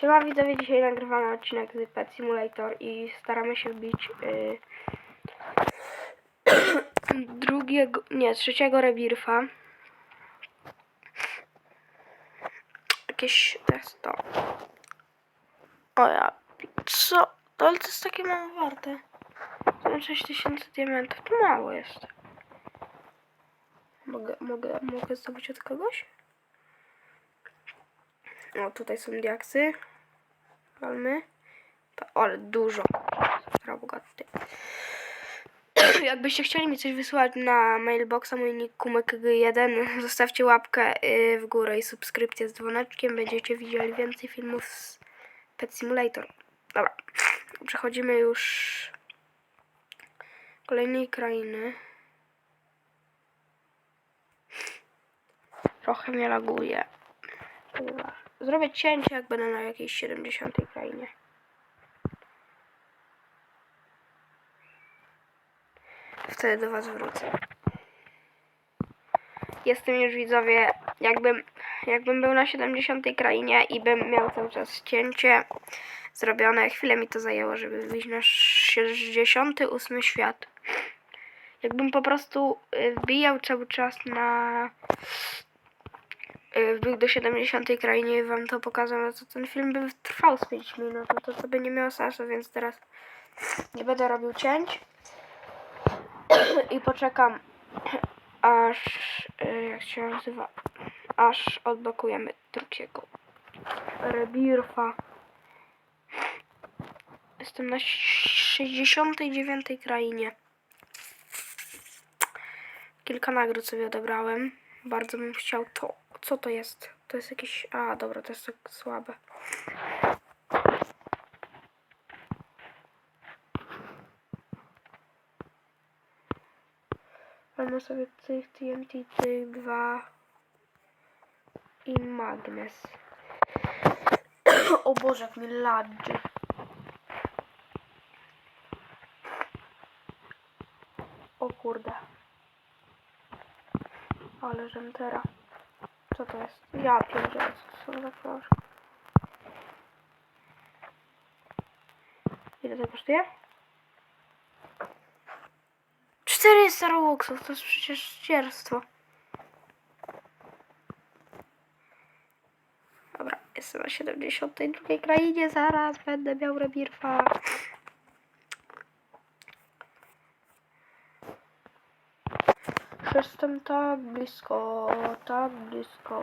Siema widzowie, dzisiaj nagrywamy odcinek z Pet Simulator i staramy się wbić y, drugiego, nie, trzeciego rebirfa. Jakieś jest to. O ja, co? To, jest takie mało warte. To 6000 diamentów, to mało jest. Mogę, mogę, mogę zdobyć od kogoś? O, tutaj są diaksy. Palmy. Pa- Ale dużo. Bogaty. Jakbyście chcieli mi coś wysłać na mailboxa mój nick kumek1, zostawcie łapkę y, w górę i subskrypcję z dzwoneczkiem. Będziecie widzieli więcej filmów z Pet Simulator. Dobra. Przechodzimy już kolejnej krainy. Trochę mnie laguje. Zrobię cięcie, jak będę na jakiejś 70 krainie. Wtedy do Was wrócę. Jestem już widzowie, jakbym, jakbym był na 70 krainie i bym miał cały czas cięcie zrobione. Chwilę mi to zajęło, żeby wyjść na 68 świat. Jakbym po prostu y, wbijał cały czas na y, wbił do 70 krainie i wam to pokazał, no to ten film by trwał z 5 minut, no to to by nie miało sensu, więc teraz nie będę robił cięć i poczekam aż, y, jak się nazywa, aż odblokujemy drugiego rebirfa. Jestem na 69 krainie. Kilka nagród sobie odebrałem. Bardzo bym chciał to. Co to jest? To jest jakieś. A, dobra, to jest tak słabe. Mamy sobie tych TNT, tych dwa i magnes. o Boże, jak mi ladży. O kurde. Ale żentera. Co to jest? Ja pierdzielę, co są za książki. Ile to kosztuje? 400 robuxów, to jest przecież ścierstwo. Dobra, jestem na 72 krainie, zaraz będę miał rebirfa. Jestem tak blisko, tak blisko.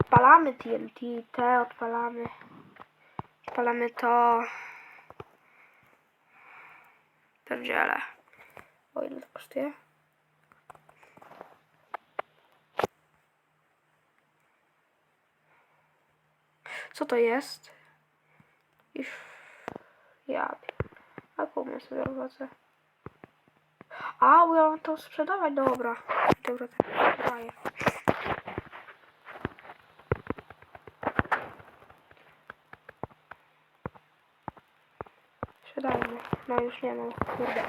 Odpalamy TNT, te odpalamy. Odpalamy to. Pierdziele. O ile to kosztuje? Co to jest? Iż... Ja... Kumę sobie robodzę. A, bo ja mam to sprzedawać, dobra. Dobra, tak daję. Sprzedajmy. No już nie mam, kurde.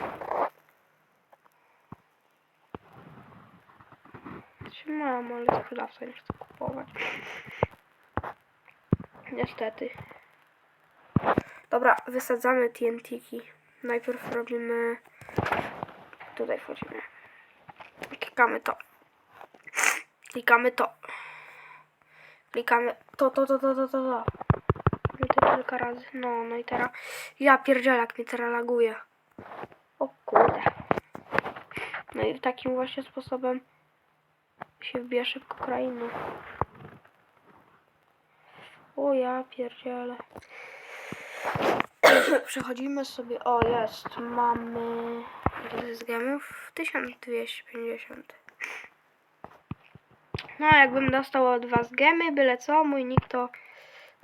Czy mam, ale sprzedawca nie chce kupować. Niestety. Dobra, wysadzamy TNT-ki. Najpierw robimy... Tutaj wchodzimy. Klikamy to. Klikamy to. Klikamy to, to, to, to, to, to, to. No kilka razy. No, no i teraz... Ja pierdzielę, jak teraz laguje. O kurde. No i takim właśnie sposobem się wbija szybko krainy. O ja pierdzielę. Przechodzimy sobie. O, jest. Mamy. Jest gemów? 1250. No, jakbym dostał od was gemy, byle co, mój nick to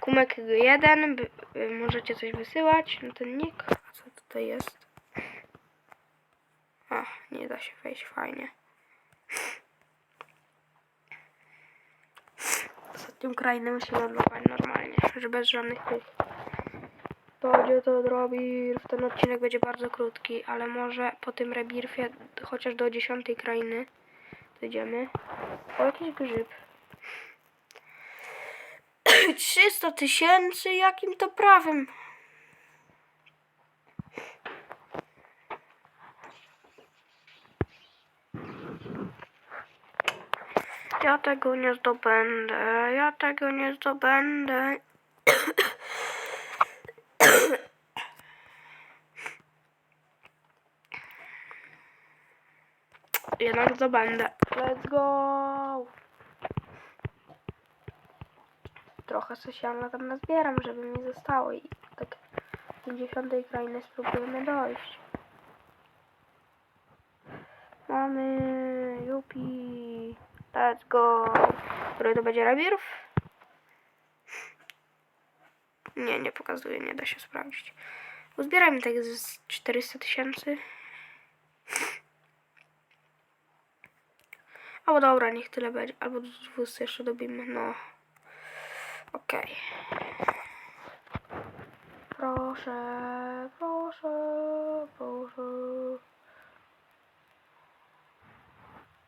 kumek1. by- y, Możecie coś wysyłać na ten nick. A co tutaj jest? A, nie da się wejść fajnie. Ostatnią krainę musimy odblokować normalnie, że bez żadnych tych. Będzie to rebirf. Ten odcinek będzie bardzo krótki, ale może po tym rebirfie chociaż do dziesiątej krainy dojdziemy. O, jakiś grzyb. 300 tysięcy? Jakim to prawem? Ja tego nie zdobędę. Ja tego nie zdobędę. Jednak zdobędę. Let's go! Trochę sosialna tam nazbieram, żeby mi zostało i tak 50 krainy spróbujemy dojść. Mamy Yupi. Let's go. Który to będzie rabirów? Nie, nie pokazuje, nie da się sprawdzić. Uzbierajmy tak z 400 tysięcy. Albo dobra, niech tyle będzie. Albo do 200 jeszcze dobimy, no. Okej. Proszę, proszę, proszę.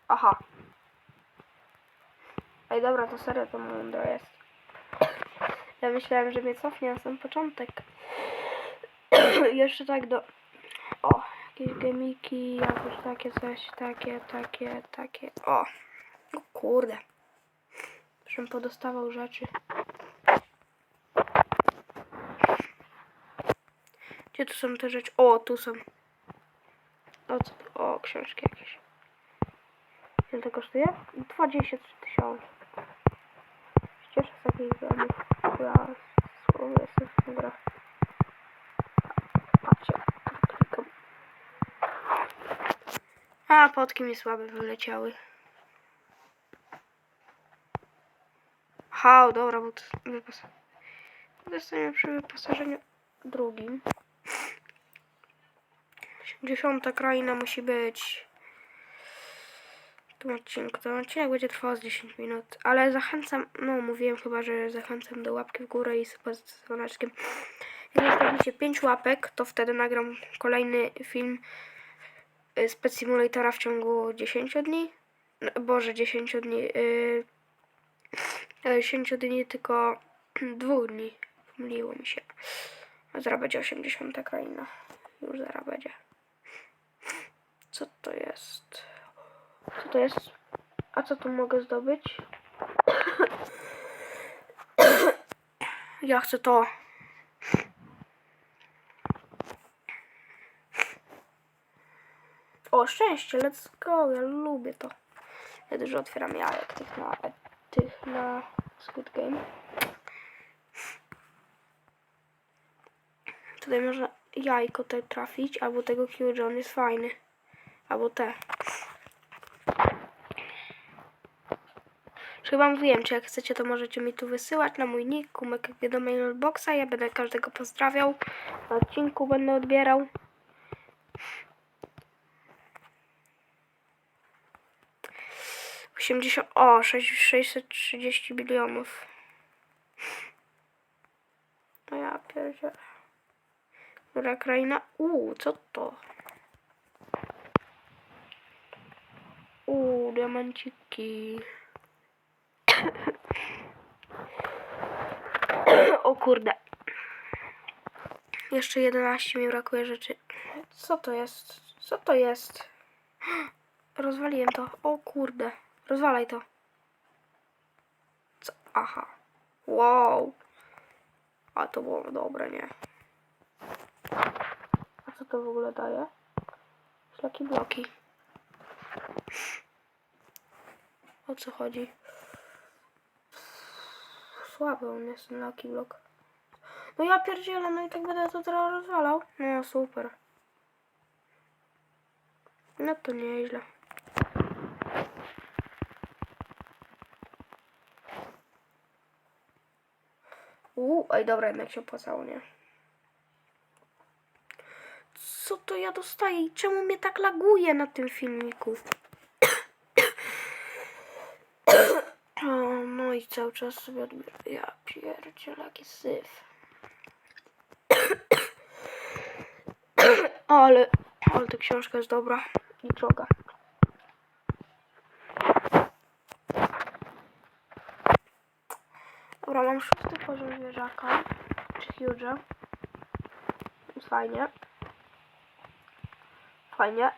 Aha. Ej, dobra, to serio to mądro jest. Ja myślałem, że mnie cofnie na sam początek. Jeszcze tak do... Jakieś gemiki, jakieś takie coś, takie, takie, takie. O, o kurde. Żebym podostawał rzeczy. Gdzie tu są te rzeczy? O, tu są. O, co tu? o książki jakieś. Ile to kosztuje? 23 tysiące. Cieszę z takiej gramy. Ja słowo jestem w A, potki mi słabe wyleciały. Ha, dobra, bo to wypas... Przy wyposażeniu drugim. 80 kraina musi być tym odcinku. Ten odcinek będzie trwał z 10 minut, ale zachęcam, no mówiłem chyba, że zachęcam do łapki w górę i z dzwoneczkiem. Jak zostawicie 5 łapek, to wtedy nagram kolejny film y, z Pet Simulatora w ciągu 10 dni. No, Boże, 10 dni. Yy, 10 dni, tylko 2 dni. Pomyliło mi się. A zaraz będzie 80 kraina. Już zaraz będzie. Co to jest? Co to jest? A co tu mogę zdobyć? Ja chcę to. O, szczęście, let's go, ja lubię to. Ja dużo otwieram jajek tych na, tych na Squid Game. Tutaj można jajko te trafić, albo tego Q, on jest fajny. Albo te. Chyba mówiłem, czy jak chcecie, to możecie mi tu wysyłać na mój nick, kumek do mailboxa. Ja będę każdego pozdrawiał. Na odcinku będę odbierał. Osiemdziesiąt, o, sześć- 630 milionów. No ja pierdzielę. Która kraina? Uuu, co to? Uuu, diamenciki. o kurde. Jeszcze 11 mi brakuje rzeczy. Co to jest? Co to jest? Rozwaliłem to. O kurde. Rozwalaj to. Co? Aha. Wow. A to było dobre, nie? A co to w ogóle daje? Szlaki bloki. O co chodzi? Słaby on jest ten Lucky Block. No ja pierdzielę, no i tak będę to teraz rozwalał. No super. No to nieźle. Uuu, ej dobra, jednak się opłacało, nie? Co to ja dostaję i czemu mnie tak laguje na tym filmiku? O, no i cały czas sobie odbieram. Ja pierdzielę, jaki syf. ale, ale ta książka jest dobra i droga. Dobra, mam szósty poziom zwierzaka. Czy huge. Jest Fajnie. Fajnie.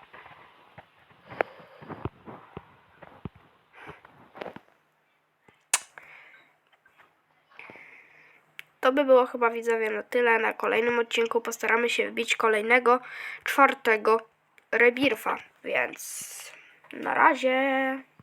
To by było chyba widzowie na tyle. Na kolejnym odcinku postaramy się wbić kolejnego, czwartego rebirfa. Więc na razie.